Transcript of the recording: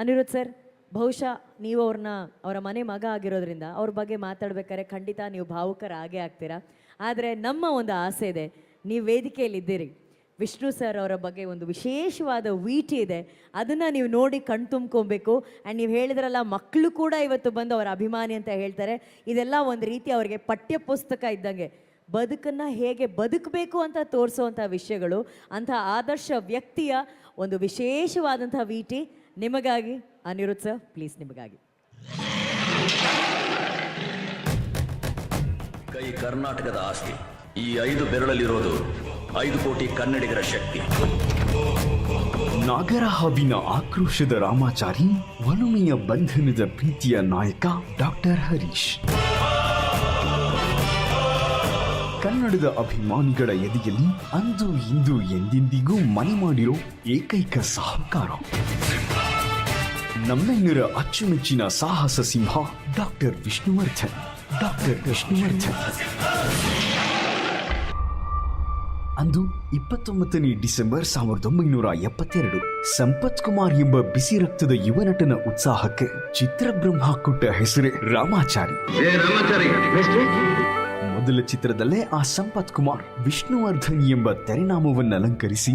Anirudh sir, ಬಹುಶಃ ನೀವು ಅವ್ರನ್ನ ಅವರ ಮನೆ ಮಗ ಆಗಿರೋದ್ರಿಂದ ಅವ್ರ ಬಗ್ಗೆ ಮಾತಾಡ್ಬೇಕಾದ್ರೆ ಖಂಡಿತ ನೀವು ಭಾವುಕರಾಗೇ ಆಗ್ತೀರಾ? ಆದರೆ ನಮ್ಮ ಒಂದು ಆಸೆ ಇದೆ, ನೀವು ವೇದಿಕೆಯಲ್ಲಿ ಇದ್ದೀರಿ. ವಿಷ್ಣು ಸರ್ ಅವರ ಬಗ್ಗೆ ಒಂದು ವಿಶೇಷವಾದ ವೀಟಿ ಇದೆ. ಅದನ್ನು ನೀವು ನೋಡಿ ಕಣ್ತುಂಬ್ಕೊಬೇಕು ಆ್ಯಂಡ್ ನೀವು ಹೇಳಿದ್ರಲ್ಲ, ಮಕ್ಕಳು ಕೂಡ ಇವತ್ತು ಬಂದು ಅವರ ಅಭಿಮಾನಿ ಅಂತ ಹೇಳ್ತಾರೆ. ಇದೆಲ್ಲ ಒಂದು ರೀತಿ ಅವರಿಗೆ ಪಠ್ಯಪುಸ್ತಕ ಇದ್ದಂಗೆ. ಬದುಕನ್ನು ಹೇಗೆ ಬದುಕಬೇಕು ಅಂತ ತೋರಿಸುವಂಥ ವಿಷಯಗಳು, ಅಂಥ ಆದರ್ಶ ವ್ಯಕ್ತಿಯ ಒಂದು ವಿಶೇಷವಾದಂಥ ವೀಟಿ. ನಿಮಗಾಗಿ ಅನಿರುದ್ಧ ಸರ್ ಪ್ಲೀಸ್ ನಿಮಗಾಗಿ. ಕೈ ಕರ್ನಾಟಕದ ಆಸ್ತಿ. ಈ ಐದು ಬೆರಳಲ್ಲಿರೋದು ಐದು ಕೋಟಿ ಕನ್ನಡಿಗರ ಶಕ್ತಿ. ನಾಗರ ಹಾವಿನ ಆಕ್ರೋಶದ ರಾಮಾಚಾರಿ ವನುಮೆಯ ಬಂಧನದ ಪ್ರೀತಿಯ ನಾಯಕ ಡಾಕ್ಟರ್ ಹರೀಶ್. ಕನ್ನಡದ ಅಭಿಮಾನಿಗಳ ಎದೆಯಲ್ಲಿ ಅಂದು ಇಂದು ಎಂದೆಂದಿಗೂ ಮನೆ ಮಾಡಿರೋ ಏಕೈಕ ಸಹಕಾರ. ನಮ್ಮೆಲ್ಲರ ಅಚ್ಚುಮೆಚ್ಚಿನ ಸಾಹಸ ಸಿಂಹ ಡಾಕ್ಟರ್ ವಿಷ್ಣುವರ್ಧನ್. ಡಾಕ್ಟರ್ ವಿಷ್ಣುವರ್ಧನ್. ಅಂದು ಇಪ್ಪತ್ತೊಂಬತ್ತನೇ ಡಿಸೆಂಬರ್ ಸಾವಿರದ ಒಂಬೈನೂರ ಎಪ್ಪತ್ತೆರಡು, ಸಂಪತ್ ಕುಮಾರ್ ಎಂಬ ಬಿಸಿ ರಕ್ತದ ಯುವ ನಟನ ಉತ್ಸಾಹಕ್ಕೆ ಚಿತ್ರಬ್ರಹ್ಮ ಕೊಟ್ಟ ಹೆಸರೇ ರಾಮಾಚಾರಿ. ಮೊದಲ ಚಿತ್ರದಲ್ಲೇ ಆ ಸಂಪತ್ ಕುಮಾರ್ ವಿಷ್ಣುವರ್ಧನ್ ಎಂಬ ತೆರೆನಾಮವನ್ನು ಅಲಂಕರಿಸಿ